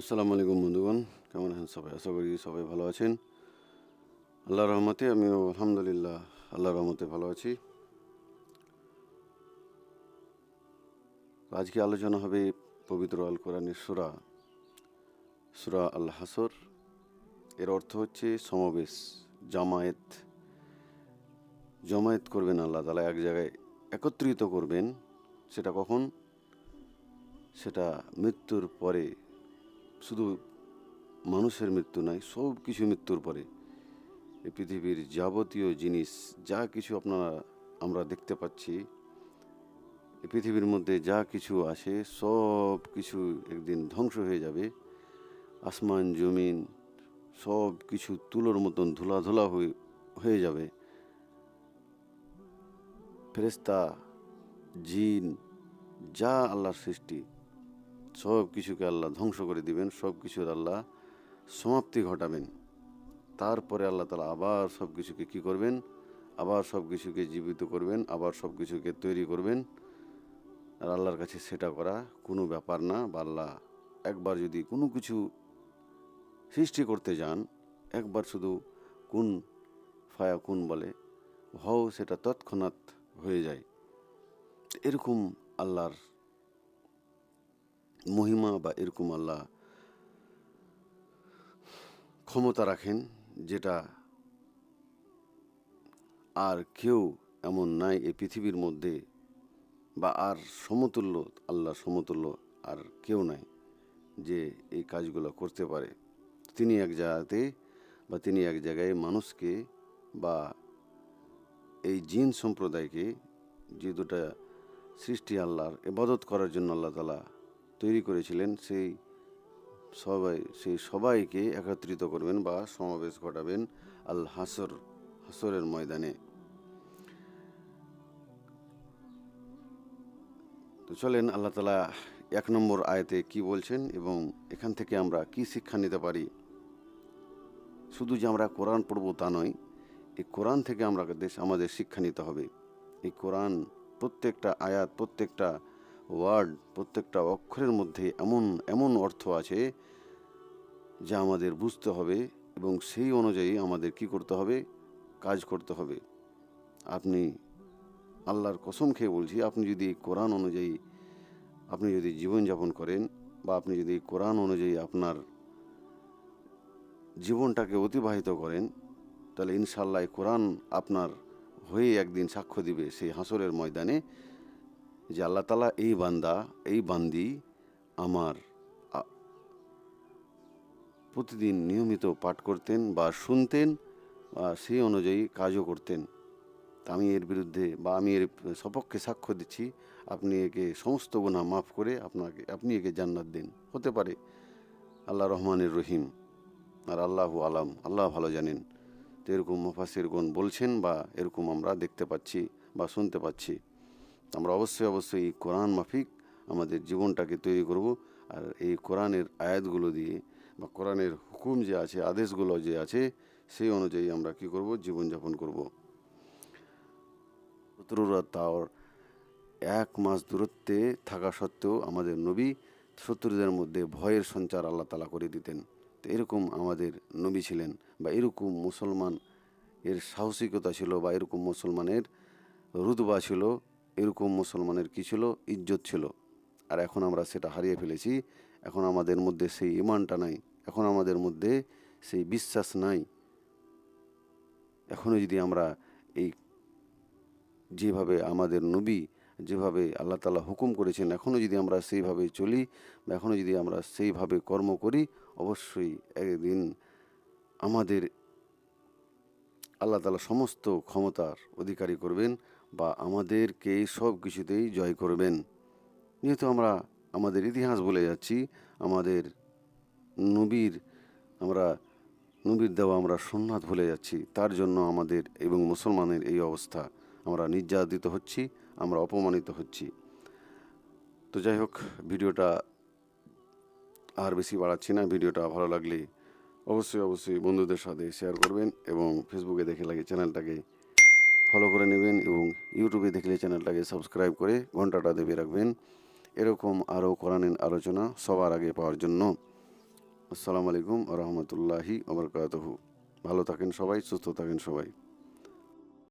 আসসালামু আলাইকুম বন্ধুগণ, কেমন আছেন সবাই? আশা করি সবাই ভালো আছেন। আল্লাহর রহমতে আমিও আলহামদুলিল্লাহ আল্লাহর রহমতে ভালো আছি। আজকে আলোচনা হবে পবিত্র আল কোরআনের সুরা সুরা আল হাসর এর অর্থ হচ্ছে সমাবেশ, জামায়েত। জমায়েত করবেন আল্লাহ তালা এক জায়গায় একত্রিত করবেন, সেটা কখন? সেটা মৃত্যুর পরে। শুধু মানুষের মৃত্যু নয়, সব কিছু মৃত্যুর পরে। এই পৃথিবীর যাবতীয় জিনিস, যা কিছু আপনারা, আমরা দেখতে পাচ্ছি, এই পৃথিবীর মধ্যে যা কিছু আছে সব কিছু একদিন ধ্বংস হয়ে যাবে। আসমান, জমিন, সব কিছু তুলোর মতন ধুলা ধুলা হয়ে হয়ে যাবে। ফেরেস্তা জিন, যা আল্লাহর সৃষ্টি সব কিছুকে আল্লাহ ধ্বংস করে দিবেন, সব কিছুর আল্লাহ সমাপ্তি ঘটাবেন। তারপরে আল্লাহ তালা আবার সব কিছুকে কী করবেন? আবার সব কিছুকে জীবিত করবেন, আবার সব কিছুকে তৈরি করবেন। আর আল্লাহর কাছে সেটা করা কোনো ব্যাপার না বা আল্লাহ একবার যদি কোনো কিছু সৃষ্টি করতে যান, একবার শুধু কোন ফায়া কোন বলে, হও সেটা তৎক্ষণাৎ হয়ে যায়। এরকম আল্লাহর মহিমা বা এরকম আল্লাহ ক্ষমতা রাখেন যেটা আর কেউ এমন নাই এই পৃথিবীর মধ্যে বা আর সমতুল্য, আল্লাহ সমতুল্য আর কেউ নাই যে এই কাজগুলো করতে পারে। তিনি এক জায়গাতে বা তিনি এক জায়গায় মানুষকে বা এই জিন সম্প্রদায়কে যে দুটা সৃষ্টি আল্লাহর এবাদত করার জন্য আল্লাহ তালা তৈরি করেছিলেন, সেই সবাই, সেই সবাইকে একত্রিত করবেন বা সমাবেশ ঘটাবেন আল হাসর, হাসরের ময়দানে। তো চলেন, আল্লাহ তালা এক নম্বর আয়তে কি বলছেন এবং এখান থেকে আমরা কি শিক্ষা নিতে পারি? শুধু যে আমরা কোরআন পড়ব তা নয়, এই কোরআন থেকে আমরা দেশ আমাদের শিক্ষা নিতে হবে। এই কোরআন প্রত্যেকটা আয়াত, প্রত্যেকটা ওয়ার্ড প্রত্যেকটা অক্ষরের মধ্যে এমন এমন অর্থ আছে যা আমাদের বুঝতে হবে এবং সেই অনুযায়ী আমাদের কি করতে হবে? কাজ করতে হবে। আপনি আল্লাহর কসম খেয়ে বলছি, আপনি যদি কোরআন অনুযায়ী আপনি যদি জীবনযাপন করেন বা আপনি যদি কোরআন অনুযায়ী আপনার জীবনটাকে অতিবাহিত করেন, তাহলে ইনশাল্লাহ কোরআন আপনার হয়ে একদিন সাক্ষ্য দিবে সেই হাসরের ময়দানে। যে আল্লাহ তালা এই বান্দা, এই বান্দি আমার প্রতিদিন নিয়মিত পাঠ করতেন বা শুনতেন বা সেই অনুযায়ী কাজও করতেন। তা আমি এর বিরুদ্ধে বা আমি এর সপক্ষে সাক্ষ্য দিচ্ছি, আপনি একে সমস্ত গুণা মাফ করে আপনাকে, আপনি একে জান্নাত দিন। হতে পারে আল্লাহ রহমানের রহিম আর আল্লাহ আলাম, আল্লাহ ভালো জানেন। তো এরকম মুফাসির গুণ বলছেন বা এরকম আমরা দেখতে পাচ্ছি বা শুনতে পাচ্ছি। আমরা অবশ্যই অবশ্যই এই কোরআন মাফিক আমাদের জীবনটাকে তৈরি করব আর এই কোরআনের আয়াতগুলো দিয়ে বা কোরআনের হুকুম যে আছে, আদেশগুলো যে আছে, সেই অনুযায়ী আমরা কি করব? জীবনযাপন করব। শত্রুরা তাওর এক মাস দূরত্বে থাকা সত্ত্বেও আমাদের নবী শত্রুদের মধ্যে ভয়ের সঞ্চার আল্লাহ তালা করে দিতেন। তো এরকম আমাদের নবী ছিলেন বা এরকম মুসলমান এর সাহসিকতা ছিল বা এরকম মুসলমানের রুদবা ছিল এরকম মুসলমানের কী ছিল? ইজ্জত ছিল। আর এখন আমরা সেটা হারিয়ে ফেলেছি। এখন আমাদের মধ্যে সেই ইমানটা নাই। এখন আমাদের মধ্যে সেই বিশ্বাস নাই। এখনও যদি আমরা এই যেভাবে আমাদের নবী যেভাবে আল্লাহ তালা হুকুম করেছেন এখনও যদি আমরা সেইভাবে চলি বা এখনও যদি আমরা সেইভাবে কর্ম করি, অবশ্যই একদিন আমাদের আল্লাহ তালা সমস্ত ক্ষমতার অধিকারী করবেন। বা আমাদেরকে সব কিছুতেই জয় করবেন। যেহেতু আমরা আমাদের ইতিহাস বলে যাচ্ছি, আমাদের নবীর, আমরা নবীর দেওয়া আমরা সোননাথ ভুলে যাচ্ছি, তার জন্য আমাদের এবং মুসলমানের এই অবস্থা, আমরা নির্যাতিত হচ্ছি, আমরা অপমানিত হচ্ছি। তো যাই হোক, ভিডিওটা আর বেশি বাড়াচ্ছি না, ভিডিওটা ভালো লাগলে অবশ্যই অবশ্যই বন্ধুদের সাথে শেয়ার করবেন এবং ফেসবুকে দেখে লাগে চ্যানেলটাকে ফলো করে নেবেন এবং ইউটিউবে দেখলে চ্যানেলটাকে সাবস্ক্রাইব করে ঘন্টাটা দেবে রাখবেন। এরকম আরও কোরআনের আলোচনা সবার আগে পাওয়ার জন্য। আসসালামু আলাইকুম রহমতুল্লাহি আবরকাত ভালো থাকেন সবাই, সুস্থ থাকেন সবাই।